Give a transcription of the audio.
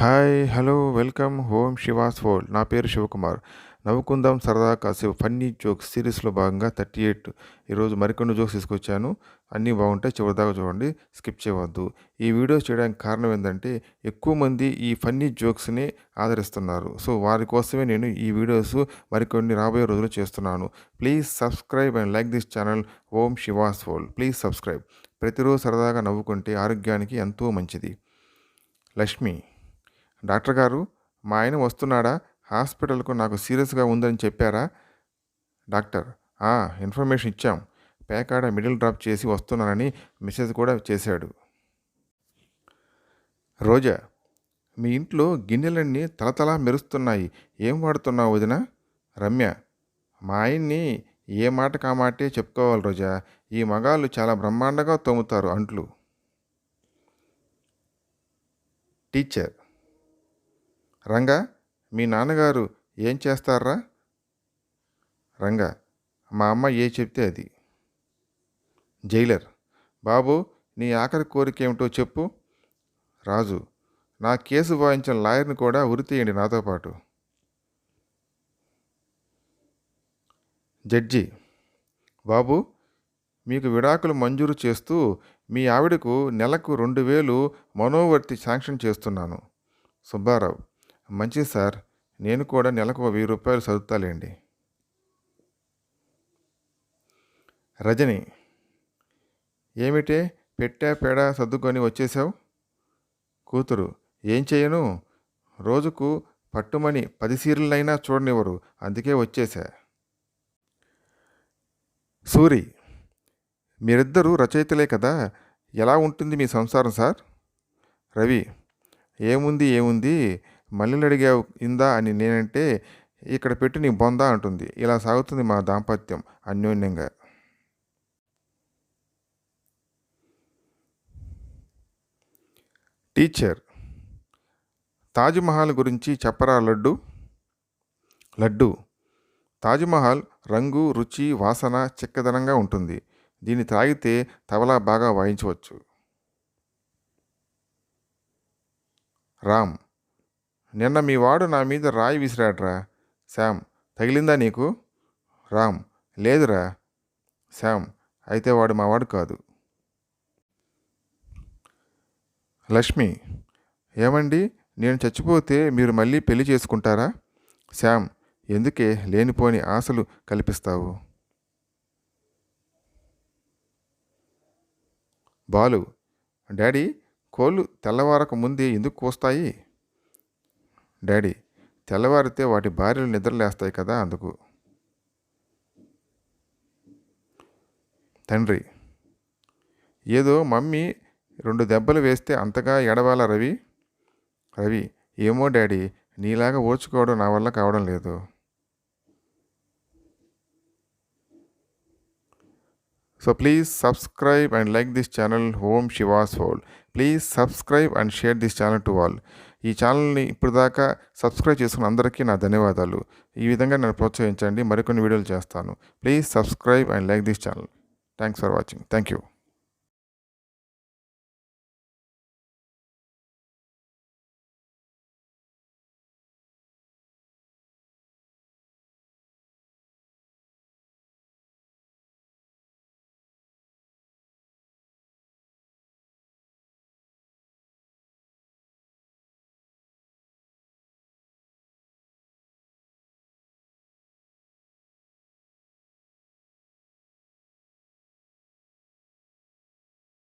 Hi hello welcome home Shiva's World. నా పేరు శివకుమార్. నవ్వుకుందాం సరదా కాసేపు ఫన్నీ జోక్స్ సిరీస్లో భాగంగా థర్టీ ఎయిట్. ఈరోజు మరికొన్ని జోక్స్ తీసుకొచ్చాను. అన్నీ బాగుంటాయి చివరిదాకా చూడండి స్కిప్ చేయవద్దు. ఈ వీడియో చేయడానికి కారణం ఏంటంటే ఎక్కువ మంది ఈ ఫన్నీ జోక్స్ని ఆదరిస్తున్నారు. సో వారి కోసమే నేను ఈ వీడియోస్ మరికొన్ని రాబోయే రోజులు చేస్తున్నాను. Please subscribe and like this channel home Shiva's World. Please subscribe. ప్రతిరోజు సరదాగా నవ్వుకుంటే ఆరోగ్యానికి ఎంతో మంచిది. లక్ష్మి. డాక్టర్ గారు మా ఆయన వస్తున్నాడా? హాస్పిటల్కు నాకు సీరియస్గా ఉందని చెప్పారా? డాక్టర్ "ఆ, ఇన్ఫర్మేషన్ ఇచ్చాం. పేకాడ మిడిల్ డ్రాప్ చేసి వస్తున్నానని మెసేజ్ కూడా చేశాడు. రోజా మీ ఇంట్లో గిన్నెలన్నీ తలతలా మెరుస్తున్నాయి. ఏం వాడుతున్నావు వదిన? రమ్య మా ఆయన్ని ఏ మాట కామాటే చెప్పుకోవాలి రోజా. ఈ మగాళ్ళు చాలా బ్రహ్మాండంగా తోముతారు అంట్లు. టీచర్ రంగా మీ నాన్నగారు ఏం చేస్తారా? రంగా మా అమ్మ ఏ చెప్తే అది. జైలర్ బాబు నీ ఆఖరి కోరిక ఏమిటో చెప్పు. రాజు నా కేసు వాయించిన లాయర్ని కూడా ఉరితీయండి నాతో పాటు. జడ్జి బాబు మీకు విడాకులు మంజూరు చేస్తూ మీ ఆవిడకు నెలకు రెండు వేలు మనోవర్తి శాంక్షన్ చేస్తున్నాను. సుబ్బారావు మంచిది సార్ నేను కూడా నెలకు వెయ్యి రూపాయలు చదువుతాలేండి రజని ఏమిటే పెట్టా పేడ సర్దుకొని వచ్చేసావు కూతురు ఏం చేయను? రోజుకు పట్టుమని పది సీరియళ్ళైనా చూడనివ్వరు అందుకే వచ్చేసా సూరి మీరిద్దరూ రచయితలే కదా ఎలా ఉంటుంది మీ సంసారం సార్? రవి ఏముంది ఏముంది? మల్లెలు అడిగావు ఇందా అని నేనంటే ఇక్కడ పెట్టి నీ బొందా అంటుంది. ఇలా సాగుతుంది మా దాంపత్యం అన్యోన్యంగా. టీచర్ తాజ్మహల్ గురించి చెప్పరా లడ్డు? లడ్డు తాజ్మహల్ రంగు రుచి వాసన చిక్కదనంగా ఉంటుంది. దీన్ని త్రాగితే తబలా బాగా వాయించవచ్చు. రామ్ నిన్న మీ వాడు నా మీద రాయి విసిరాడ్రా. శామ్ తగిలిందా నీకు? రామ్ లేదురా. శామ్ అయితే వాడు మా వాడు కాదు. లక్ష్మి ఏమండి? నేను చచ్చిపోతే మీరు మళ్ళీ పెళ్ళి చేసుకుంటారా? శామ్ ఎందుకే లేనిపోని ఆశలు కల్పిస్తావు? బాలు డాడీ కోళ్ళు తెల్లవారక ముందే ఎందుకు కోస్తాయి? డాడీ తెల్లవారితే వాటి భార్యలు నిద్రలేస్తాయి కదా అందుకు. తండ్రి ఏదో మమ్మీ రెండు దెబ్బలు వేస్తే అంతగా ఎడవాల రవి? రవి ఏమో డాడీ నీలాగా ఓర్చుకోవడం నా వల్ల కావడం లేదు. So please subscribe and like this channel home Shiva's whole please subscribe and share this channel to all. ఈ ఛానల్ని ఇప్పటిదాకా సబ్స్క్రైబ్ చేసుకున్న అందరికీ నా ధన్యవాదాలు. ఈ విధంగా నన్ను ప్రోత్సహించండి. మరికొన్ని వీడియోలు చేస్తాను. Please subscribe and like this channel. Thanks for watching. Thank you.